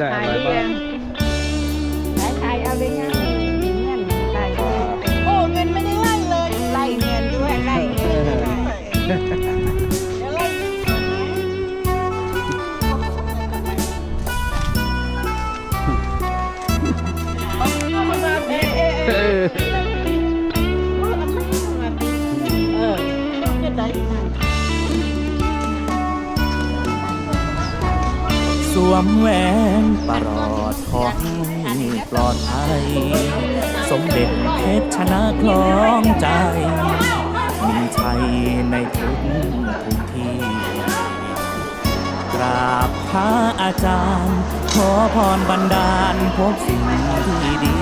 ได้อะไมแหวนประหลอดขอให้ปลอดภัย สมเด็จเพชรชนะคล้องใจ มีชัยในทุกทุกที่กราบพระอาจารย์ ขอพรบันดาลพบสิ่งที่ดี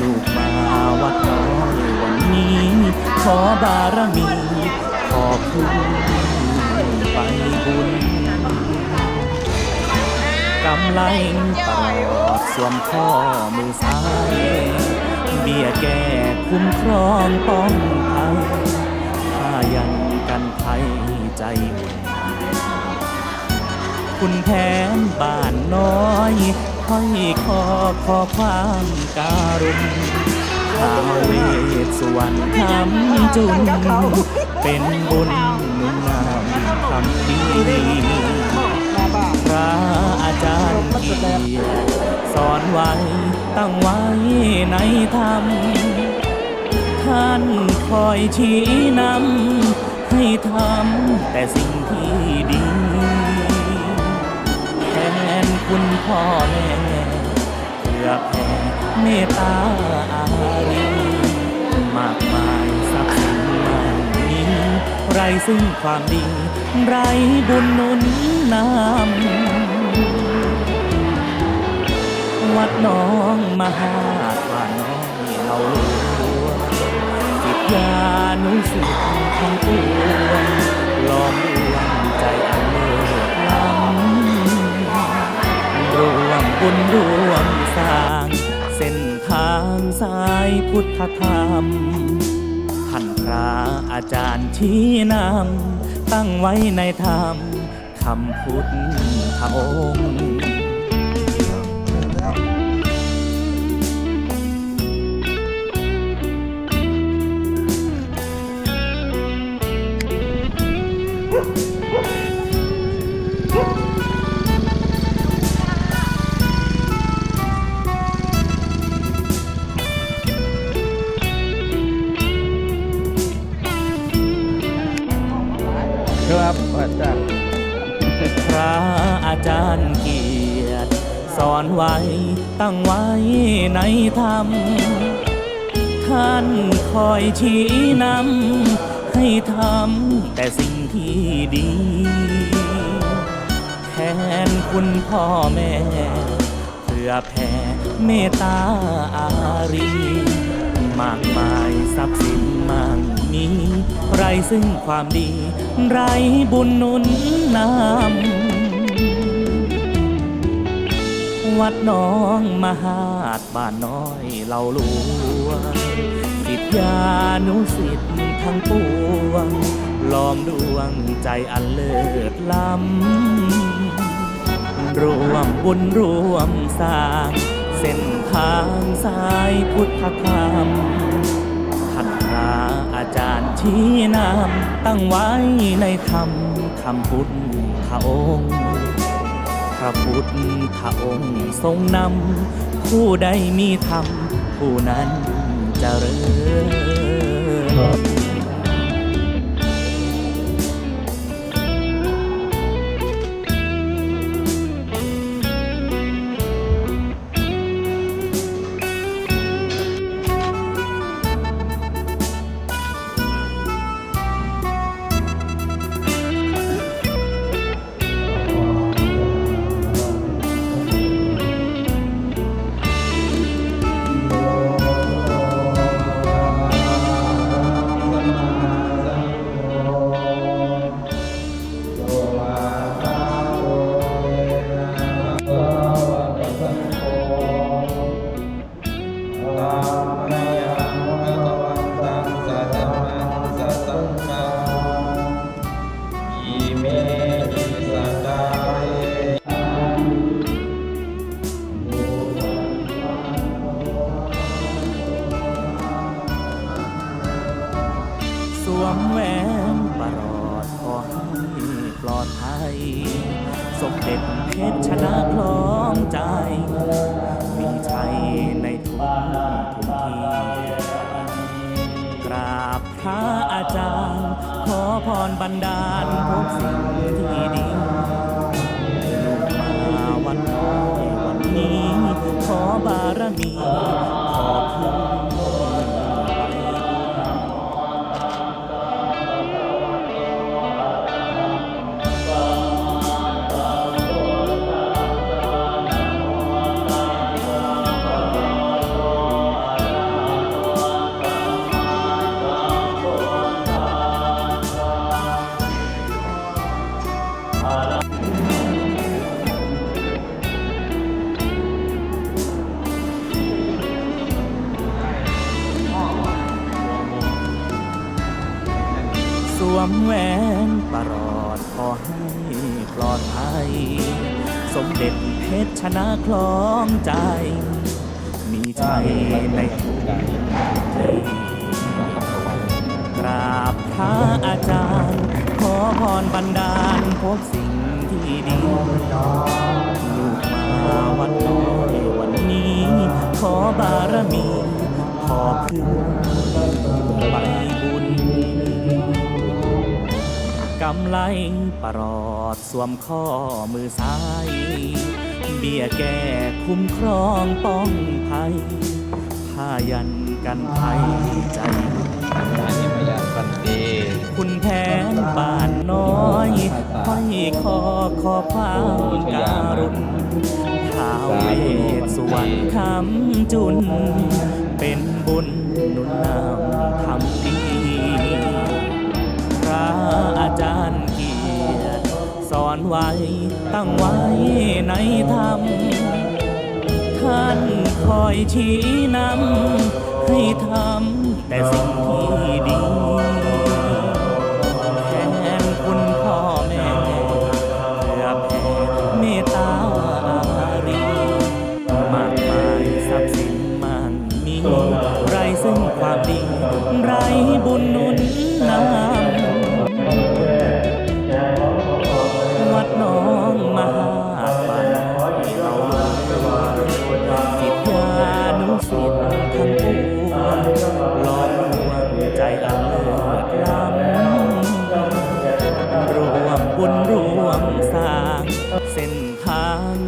ลูกมาวัดน้อยวันนี้ ขอบารมี ขอบคุณ กำไลตลอดสวมข้อมือซ้าย เบี้ยแก้คุ้มครองป้องภัยผ้ายันกันภัยใจอุ่นคุณแผนบ้านน้อยห้อยคอขอความการุณท้าวเวสสวรรณทำจุน เป็นบุญหนุนนำคำดีพระ จารย์สอนไว้ตั้งไว้ในธรรม ท่านคอยชี้นำให้ทำแต่สิ่งที่ดีแทนคุณพ่อแม่เพื่อแผ่เมตตาอารีมากมายทรัพสินมันมีไรซึ่งความดี ไรบุญนุนนำ วัดน้องมหาผ่าน้อยเราลวงจิตยานุสิทธิ์ทั้งปวงล้อมดวงใจอันเลิศล้ำรวมบุญรวมสร้าง เส้นทางสายพุทธธรรมท่านพระอาจารย์ที่นำตั้งไว้ในธรรม คำพุทธองค์ครับอาจารย์ พระอาจารย์เกียรติ สอนไว้ตั้งไว้ในธรรม ท่านคอยชี้นำให้ทำแต่สิ่งที่ดี แทนคุณพ่อแม่ เพื่อแผ่เมตตาอารี มากมายทรัพย์สินมั่งมีไรซึ่งความดี ไรบุญนุนนำวัดน้องมหาดบ้านน้อยเราหลวงสิทธานุสิทธิ์ทั้งปวงล้อมดวงใจอันเลิศล้ำรวมบุญรวมสร้าง เส้นทางสายพุทธธรรมท่านพระอาจารย์ชี้นำตั้งไว้ในธรรมคำพุทธองค์ พระพุทธองค์ทรงนำผู้ใดมีธรรมผู้นั้นเจริญ ดภัย สมเด็จเพชรชนะคล้องใจ มีชัยในทุกทุกทีกราบพระอาจารย์ ขอพรบันดาลพบสิ่งที่ดีลูกมาวันน้อยวันนี้ ขอบารมี แวนประหลอดขอให้ปลอดภัย สมเด็จเพชรชนะคล้องใจ มีชัยในทุกที่กราบพระอาจารย์ ขอพรบันดาลพบสิ่งที่ดีลูกมาวันน้อยวันนี้ ขอบารมี ขอพึ่งำไลประหลอดสวมข้อมือซ้าย เบี้ยแก้คุ้มครองป้องภัยผ้ายันกันภัยใจ อันนี้มายาปันเตคุณแผนบ้านน้อยห้อยคอขอความการุณท้าวเวสสวรรณคำจุน เป็นบุญหนุนนำทำดี ไว้ ตั้งไว้ในธรรม ท่านคอยชี้นำให้ทำแต่สิ่งที่ดี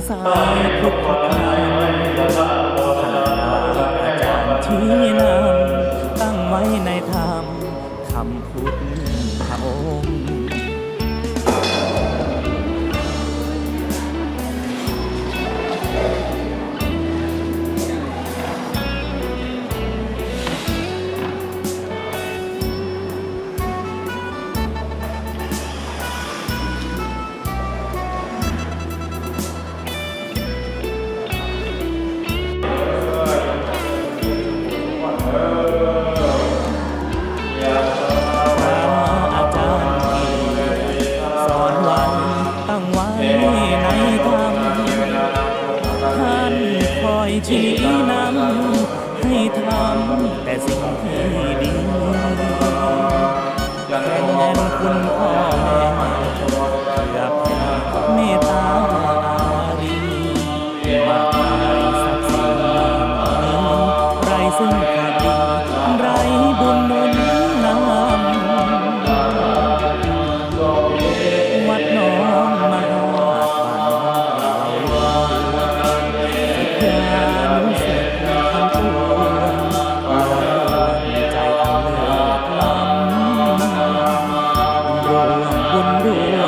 สายพุทธธรรมท่าอาจารย์ที่นำตั้งไว้ในธรรมคำพุทธพระองค์ อยชี้นำให้ทำแต่สิ่งที่ดีแทนคุณพอ do